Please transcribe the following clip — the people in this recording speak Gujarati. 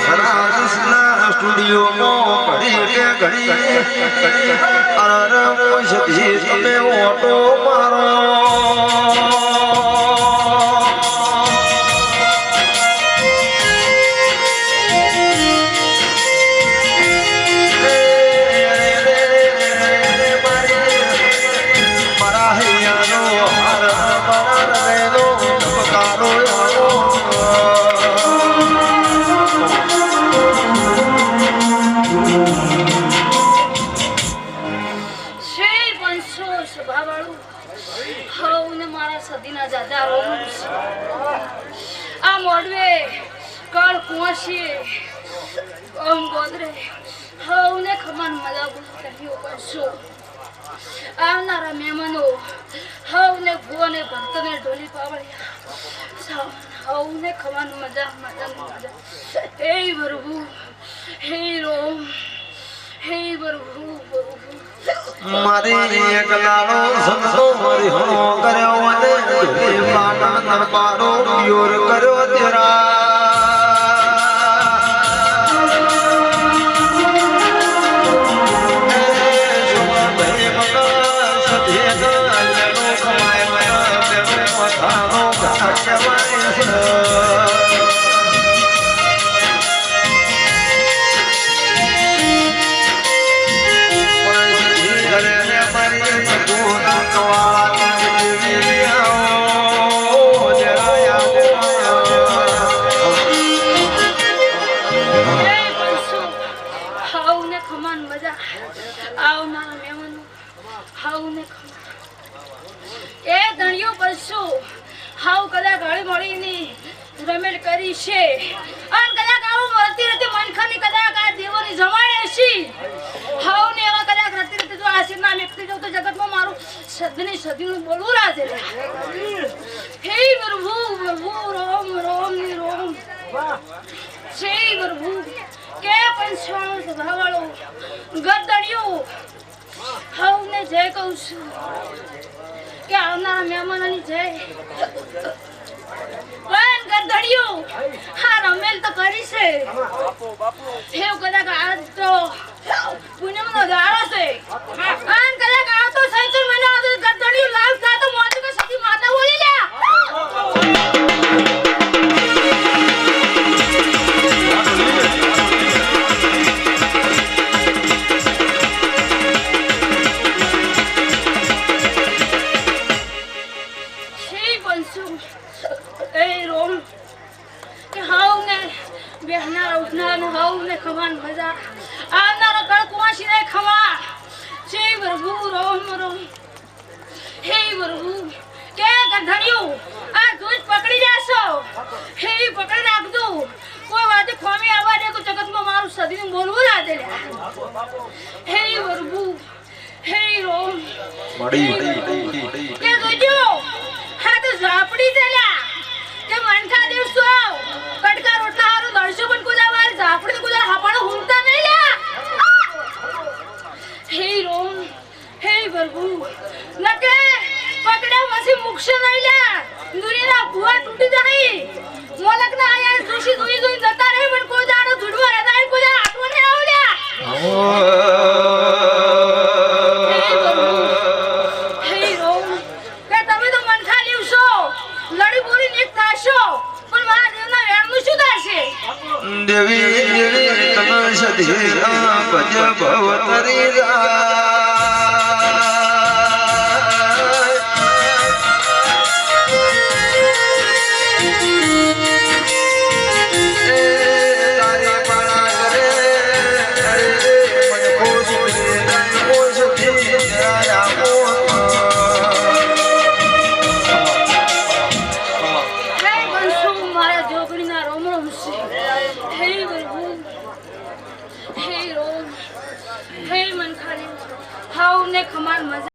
સરસના સ્ટુડિયોમાં ઘડી કે ઘડી મારો? આ મોડવે કળ કુંવસી ઓમ ગોદરે. મજા કર્યો પંચસો આવનારા મહેમાનો હવને ભુવને ભક્તને ઢોલી પાવળ્યા. હવને ખમાન મજા મજા મજા. હે પ્રભુ હે રોમ, હે પ્રભુ પ્રભુ મારી એક લાડો સંતો મરી કર્યો અને માના દરબારો પ્યોર કર્યો તેરા. ખમાન એ ધણિયો બસો હાવ કદાચ હળી મળીની રમેલ કરી છે. અને કદાચ આવું મળતી રહેતી મનખાની કદાચ આ દેવોની જમાડે છે એવા કદાચ રહેતી રહેતી જો આશીર્વાદ વ્યક્તિ જો તો જગતમાં મારું સદની સદીનું બોલવું રાજે. હે પ્રભુ પ્રભુ રોમ રોમની રોમ જય પ્રભુ કે પંચાણું સભાવાળો જય કહું છું કે આવનારા મહેમાનોની જય. પણ ગરદડિયો હા, રમેલ તો કરી છે. એવું કદાચ આજ તો પૂનમનો દાડો છે. એ રોમ કે હાવ ને બેહનાર ઉઠનાર ને હાવ ને ખવાન મજા. આવનાર કળકુવાસી ને ખવા. છે પ્રભુ રોમ રોમ. હે પ્રભુ કે ગધડિયું આ ધૂજ પકડી જાશો હે પકડી રાખજો કોઈ વાતે ખોમી આવવા દે તો જગતમાં મારું સદીનું બોલવું ના દે. હે પ્રભુ હે રોમ. કે જોજો હા તો ઝાપડી ચાલ્યા પછી આઈલા દુનિયાના ભુવા તૂટી જાય મોલકના આયા જોશી જોઈ જોઈ જતા રહે, પણ કોઈ દાડો ધૂડવા રહેતા કોઈ આટવા નહીં આવ્યા હે કે તમે તો મનખા લીવશો લડી બોલી પણ મારા શું થશે દેવી દેવી તન સધી પદ ભવ તરી ખાવ ને ખમણ મજા